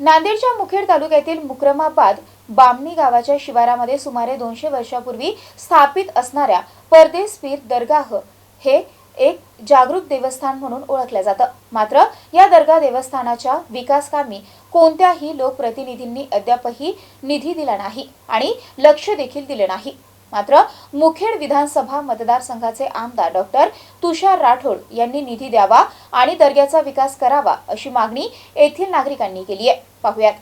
नांदेडच्या मुखेड तालुक्यातील मुक्रमाबाद बामणी गावाच्या शिवारामध्ये सुमारे दोनशे वर्षापूर्वी स्थापित असणाऱ्या परदेस पीर दरगाह हे एक जागृत देवस्थान म्हणून ओळखलं जातं. मात्र या दर्गा देवस्थानाच्या विकासकामी कोणत्याही लोकप्रतिनिधींनी अद्यापही निधी दिला नाही आणि लक्ष देखील दिले नाही. मात्र मुखेड विधानसभा मतदारसंघाचे आमदार डॉक्टर तुषार राठोड यांनी निधी द्यावा आणि दर्ग्याचा विकास करावा अशी मागणी येथील नागरिकांनी केली आहे. पाहुयात.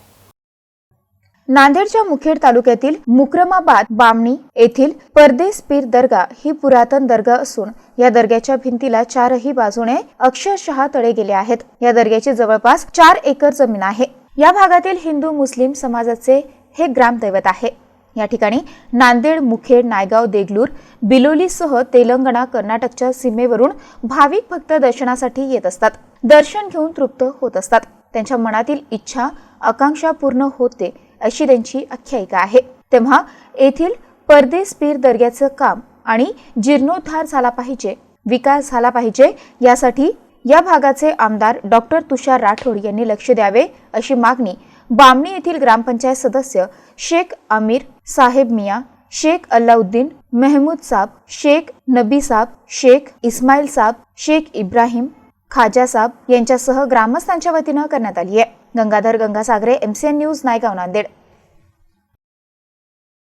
नांदेडच्या मुखेड तालुक्यातील मुक्रमाबाद बामणी येथील परदेस पीर दर्गा ही पुरातन दर्गा असून या दर्ग्याच्या भिंतीला चारही बाजूने अक्षरशः तडे गेले आहेत. या दर्ग्याची जवळपास चार एकर जमीन आहे. या भागातील हिंदू मुस्लिम समाजाचे हे ग्रामदैवत आहे. या ठिकाणी नांदेड मुखेड नायगाव देगलूर बिलोलीसह तेलंगणा कर्नाटकच्या सीमेवरून भाविक भक्त दर्शनासाठी येत असतात. दर्शन घेऊन तृप्त होत असतात. त्यांच्या मनातील इच्छा आकांक्षा पूर्ण होते अशी त्यांची आख्यायिका आहे. तेव्हा येथील परदेस पीर दर्ग्याचं काम आणि जीर्णोद्धार झाला पाहिजे विकास झाला पाहिजे यासाठी या भागाचे आमदार डॉक्टर तुषार राठोड यांनी लक्ष द्यावे अशी मागणी बामणी येथील ग्रामपंचायत सदस्य शेख आमिर साहेब मिया शेख अल्लाउद्दीन मेहमूद साब शेख नबी साब शेख इस्माईल साब शेख इब्राहिम खाजा साब यांच्यासह ग्रामस्थांच्या वतीनं करण्यात आली आहे. Gangadhar Gangasagare MCN news Naigaon Nanded.